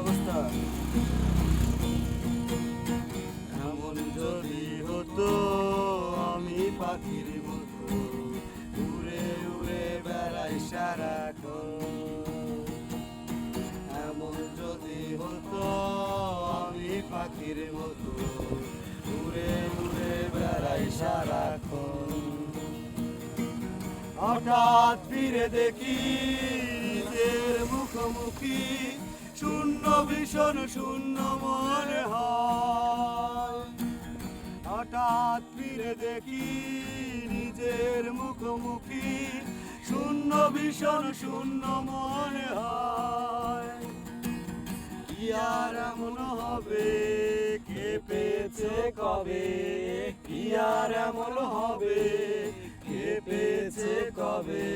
অবস্থা এমন যদি হতো আমি পাখির মতো উড়ে উড়ে বেড়াই সারাক্ষণ। এমন যদি হতো আমি পাখির মতো উড়ে উড়ে বেড়াই সারাক্ষণ। হঠাৎ ফিরে দেখি মুখোমুখি শূন্য ভীষণ শূন্য মনে হয় হঠাৎ ফিরে দেখি নিজের মুখোমুখি শূন্য ভীষণ শূন্য মনে হয় কি আর এমন হবে? কে পেয়েছে কবে? কি আর এমন হবে? কে পেয়েছে কবে?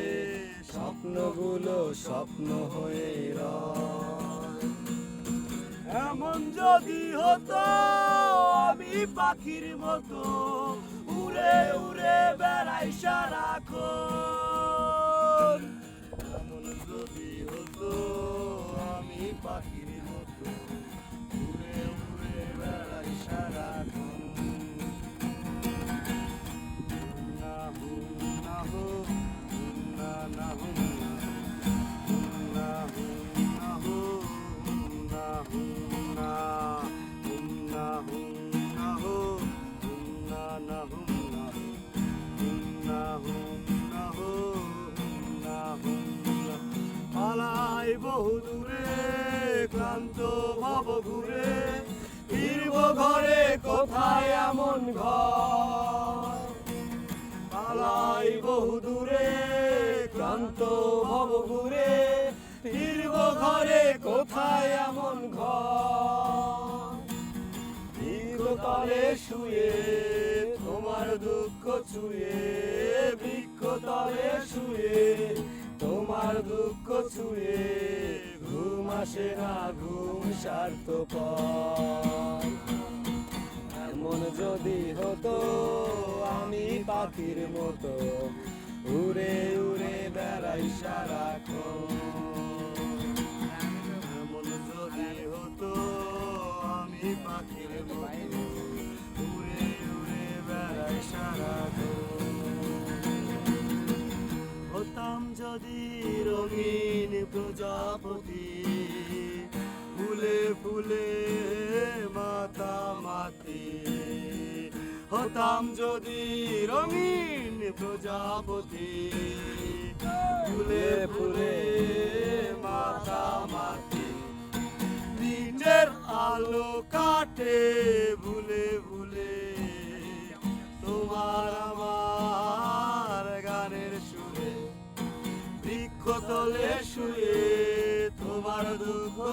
স্বপ্নগুলো স্বপ্ন হয়ে এমন যদি হতো, আমি পাখির মতো উড়ে উড়ে বেড়াই সারাক্ষণ। এমন যদি হতো, আমি পাখির পালাই বহু দূরে ক্লান্ত ভব ঘুরে। ফিরব ঘরে, কোথায় এমন ঘর? পালাই বহু দূরে ক্লান্ত ভব ঘুরে। ফিরব ঘরে, কোথায় এমন ঘর? বৃক্ষতলে শুয়ে, তোমার দুঃখ ছুঁয়ে। বৃক্ষতলে শুয়ে, তোমার দুঃখ ছুঁয়ে। আসে না ঘুম স্বার্থ এমন যদি হতো, আমি পাখির মতো উড়ে উড়ে বেড়াই সারাক্ষণ। এমন যদি হতো, আমি পাখির মতো উড়ে উড়ে বেড়াই সারাক্ষণ। হতাম যদি রঙিন প্রজাপতি ফুলে ফুলে মাতা মাতি। হতাম যদি রঙিন প্রজাপতি। ফুলে ফুলে মাতা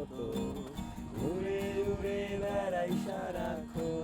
মতো। উড়ে উড়ে বেড়াই সারাক্ষণ।